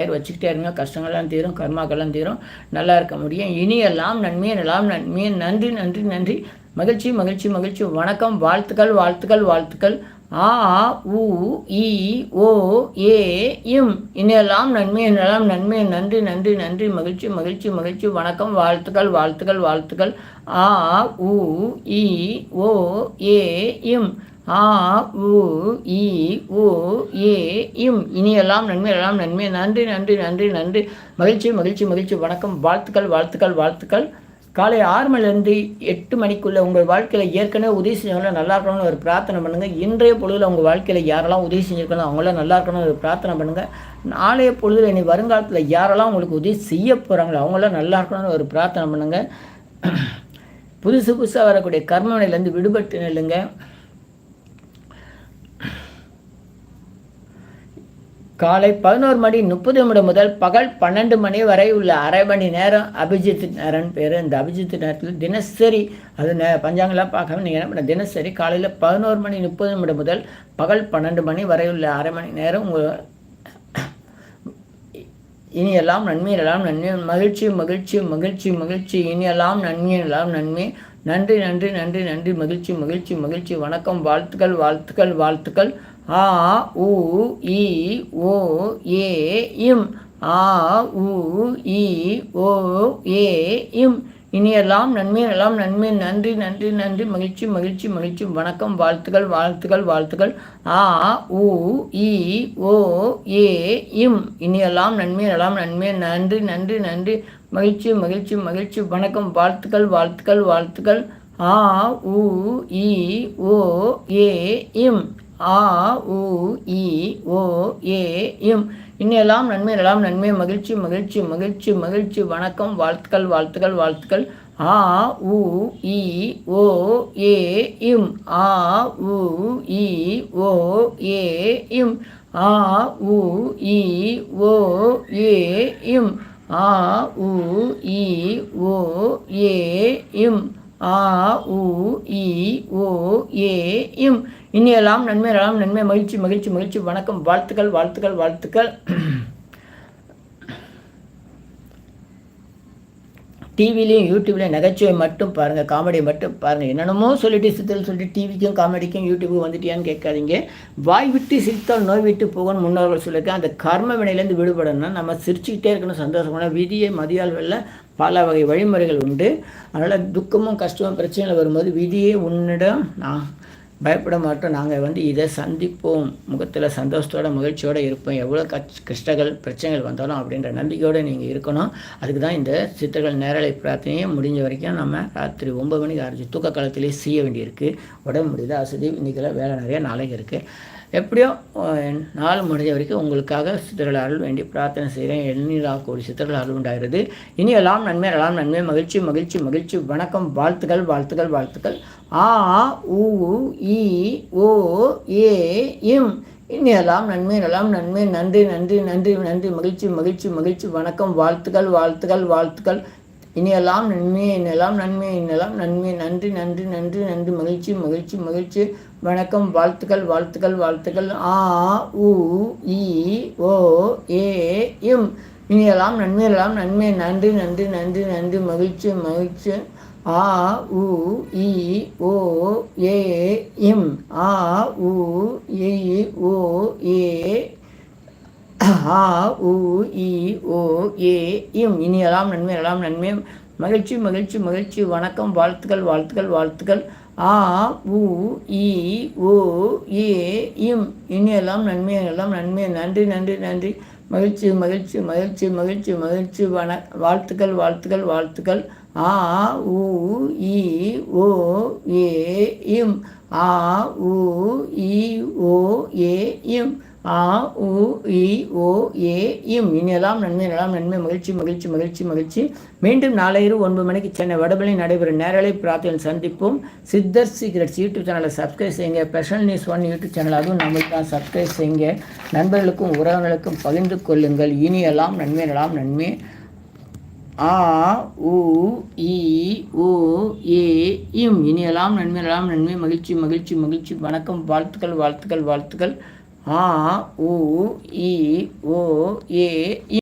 பேர் வச்சுக்கிட்டே இருங்க. கஷ்டங்கள்லாம் தீரும் கர்மாக்கள்லாம் தீரும். நல்லா இருக்க முடியும். இனியெல்லாம் நன்மையே எல்லாம் நன்மையே நன்றி நன்றி நன்றி. மகிழ்ச்சி மகிழ்ச்சி மகிழ்ச்சி. வணக்கம். வாழ்த்துக்கள் வாழ்த்துக்கள் வாழ்த்துக்கள். ஆ உ இ ஓ ஏ இம். இனியெல்லாம் நன்மை என்னெல்லாம் நன்மை. நன்றி நன்றி நன்றி. மகிழ்ச்சி மகிழ்ச்சி மகிழ்ச்சி. வணக்கம். வாழ்த்துக்கள் வாழ்த்துக்கள் வாழ்த்துக்கள். ஆ உ இ ஓ ஏ இம். ஆ உ இ ஓ ஏ இம். இனியெல்லாம் நன்மை எல்லாம் நன்மை. நன்றி நன்றி நன்றி நன்றி. மகிழ்ச்சி மகிழ்ச்சி மகிழ்ச்சி. வணக்கம். வாழ்த்துக்கள் வாழ்த்துக்கள் வாழ்த்துக்கள். காலை ஆறு மணிலேருந்து எட்டு மணிக்குள்ளே உங்கள் வாழ்க்கையில் ஏற்கனவே உதவி செஞ்சவங்கள நல்லா இருக்கணும்னு ஒரு பிரார்த்தனை பண்ணுங்கள் இன்றைய பொழுதில் உங்கள் வாழ்க்கையில் யாரெல்லாம் உதவி செஞ்சுருக்கணும் அவங்களாம் நல்லா இருக்கணும்னு ஒரு பிரார்த்தனை பண்ணுங்கள் நாளைய பொழுதில் இனி வருங்காலத்தில் யாரெல்லாம் உங்களுக்கு உதவி செய்ய போகிறாங்களோ அவங்களாம் நல்லா இருக்கணும்னு ஒரு பிரார்த்தனை பண்ணுங்கள் புதுசு புதுசாக வரக்கூடிய கர்மனையிலேருந்து விடுபட்டு நில்லுங்கள் காலை பதினோரு மணி முப்பது நிமிடம் முதல் பகல் பன்னெண்டு மணி வரை உள்ள அரை மணி நேரம் அபிஜித் நேரம்னு பேர். இந்த அபிஜித் நேரத்தில் தினசரி அது நே பஞ்சாங்கெல்லாம் பார்க்காம நீங்கள் என்ன பண்ண தினசரி காலையில் பதினோரு மணி முப்பது நிமிடம் முதல் பகல் பன்னெண்டு மணி வரை உள்ள அரை மணி நேரம் உங்கள் இனியெல்லாம் நன்மையெல்லாம் நன்மை மகிழ்ச்சி மகிழ்ச்சி மகிழ்ச்சி மகிழ்ச்சி இனியெல்லாம் நன்மையெல்லாம் நன்மை. நன்றி நன்றி நன்றி நன்றி மகிழ்ச்சி மகிழ்ச்சி மகிழ்ச்சி. வணக்கம் வாழ்த்துக்கள் வாழ்த்துக்கள் வாழ்த்துக்கள். ஆ உ இ ஓ ஏ இம். ஆ உ இ ஓ ஏ இம். இனியெல்லாம் நன்மை எல்லாம் நன்மை. நன்றி நன்றி நன்றி. மகிழ்ச்சி மகிழ்ச்சி மகிழ்ச்சி. வணக்கம். வாழ்த்துக்கள் வாழ்த்துக்கள் வாழ்த்துக்கள். ஆ உ இ ஓ ஏ இம். இனியெல்லாம் நன்மை எல்லாம் நன்மை. நன்றி நன்றி நன்றி. மகிழ்ச்சி மகிழ்ச்சி மகிழ்ச்சி. வணக்கம். வாழ்த்துக்கள் வாழ்த்துக்கள் வாழ்த்துக்கள். ஆ உ இ ஓ ஏ இம். ஆ உ இ ஓ ஏ இம் இன்னெல்லாம் நன்மை எல்லாம் நன்மை. மகிழ்ச்சி மகிழ்ச்சி மகிழ்ச்சி மகிழ்ச்சி. வணக்கம் வாழ்த்துக்கள் வாழ்த்துக்கள் வாழ்த்துக்கள். ஆ உ இ ஓ ஏ இம். ஆ உ இ ஓ ஏ இம். ஆ உ இ ஓ ஏ இம். ஆ உ இ ஓ ஏ இம். ஆ உ இ ஓ ஏ இம். இனியெல்லாம் நன்மை எல்லாம் நன்மை மகிழ்ச்சி மகிழ்ச்சி மகிழ்ச்சி. வணக்கம் வாழ்த்துக்கள் வாழ்த்துக்கள் வாழ்த்துக்கள். டிவிலையும் யூடியூப்லேயும் நகைச்சுவை மட்டும் பாருங்கள் காமெடி மட்டும் பாருங்கள் என்னென்னமோ சொல்லிட்டு சித்தல் சொல்லிட்டு டிவிக்கும் காமெடிக்கும் யூடியூபுக்கு வந்துட்டியான்னு கேட்காதீங்க. வாய் விட்டு சிரித்தால் நோய் விட்டு போகணும் முன்னோர்கள் சொல்லியிருக்கேன் அந்த கர்ம வினையிலேருந்து விடுபடணும்னா நம்ம சிரிச்சுக்கிட்டே இருக்கணும் சந்தோஷமான விதியை மதியால் வெளில பல வகை வழிமுறைகள் உண்டு. அதனால் துக்கமும் கஷ்டமும் பிரச்சனைகள் வரும்போது விதியே உன்னிடம் நான் பயப்பட மாட்டோம். நாங்கள் வந்து இதை சந்திப்போம். முகத்தில் சந்தோஷத்தோட மகிழ்ச்சியோடு இருப்போம். எவ்வளோ கஷ் கஷ்டங்கள் பிரச்சனைகள் வந்தாலும் அப்படின்ற நம்பிக்கையோடு நீங்கள் இருக்கணும். அதுக்கு தான் இந்த சித்தர்கள் நேரலை பிரார்த்தனையை முடிஞ்ச வரைக்கும் நம்ம ராத்திரி ஒம்பது மணிக்கு ஆரம்பிச்சு தூக்க காலத்திலே செய்ய வேண்டியிருக்கு. உடம்பு முடியுது அசதி இன்றைக்கெல்லாம் வேலை நிறைய நாளைக்கு இருக்குது எப்படியோ நாள் முடிஞ்ச வரைக்கும் உங்களுக்காக சித்தர்கள் அருள் வேண்டி பிரார்த்தனை செய்கிறேன். எண்ணிலா கோடி சித்தர்கள் அருள் உண்டாகிறது. இனி எல்லாம் நன்மை எல்லாம் நன்மை. மகிழ்ச்சி மகிழ்ச்சி மகிழ்ச்சி. வணக்கம் வாழ்த்துக்கள் வாழ்த்துக்கள் வாழ்த்துக்கள். ஆ உ இ ஓ ஏ இம். இனி எல்லாம் நன்மை எல்லாம் நன்மை. நன்றி நன்றி நன்றி நன்றி. மகிழ்ச்சி மகிழ்ச்சி மகிழ்ச்சி. வணக்கம் வாழ்த்துக்கள் வாழ்த்துக்கள் வாழ்த்துக்கள். இனியெல்லாம் நன்மை இன்னெல்லாம் நன்மை இன்னெல்லாம் நன்மை நன்றி நன்றி நன்றி நன்றி. மகிழ்ச்சி மகிழ்ச்சி மகிழ்ச்சி. வணக்கம் வாழ்த்துக்கள் வாழ்த்துக்கள் வாழ்த்துக்கள். ஆ உ இ ஓ ஏ இம் இனியெல்லாம் நன்மையெல்லாம் நன்மை நன்றி நன்றி நன்றி நன்றி. மகிழ்ச்சி மகிழ்ச்சி. ஆ உ இ ஓ ஏ இம் ஆ உ இ ஓ ஏ ஆ உ இ ஓ ஏ இம். இனியெல்லாம் நன்மை எல்லாம் நன்மை. மகிழ்ச்சி மகிழ்ச்சி மகிழ்ச்சி. வணக்கம் வாழ்த்துக்கள் வாழ்த்துக்கள் வாழ்த்துக்கள். ஆ உ இ ஓ ஏ இம். இனியெல்லாம் நன்மை எல்லாம் நன்மை. நன்றி நன்றி நன்றி. மகிழ்ச்சி மகிழ்ச்சி மகிழ்ச்சி மகிழ்ச்சி மகிழ்ச்சி. வண வாழ்த்துக்கள் வாழ்த்துக்கள் வாழ்த்துக்கள். ஆ உ இ ஓ ஏ இம். ஆ உ இ ஓ ஏ இம். ஆ உ இ ஓ ஏ இம். இனியெல்லாம் நன்மை எல்லாம் நன்மை. மகிழ்ச்சி மகிழ்ச்சி மகிழ்ச்சி மகிழ்ச்சி. மீண்டும் நாளை ஒன்பது மணிக்கு சென்னை வடபழி நடைபெறும் நேரலை பிரார்த்தனை சந்திப்போம். சித்தர் சீக்ரெட்ஸ் யூடியூப் சேனலை சப்ஸ்கிரைப் செய்யுங்க. Special news one YouTube channel அதுவும் நம்மளுக்கு தான் சப்ஸ்கிரைப் செய்யுங்க. நண்பர்களுக்கும் உறவினர்களுக்கும் பகிர்ந்து கொள்ளுங்கள். இனியெல்லாம் நன்மை நலாம் நன்மை. ஆ உ இ ஓ ஏ இம். இனியெல்லாம் நன்மை நலாம் நன்மை. மகிழ்ச்சி மகிழ்ச்சி மகிழ்ச்சி. வணக்கம். வாழ்த்துக்கள் வாழ்த்துக்கள் வாழ்த்துக்கள். ஆ உ இ ஓ ஏ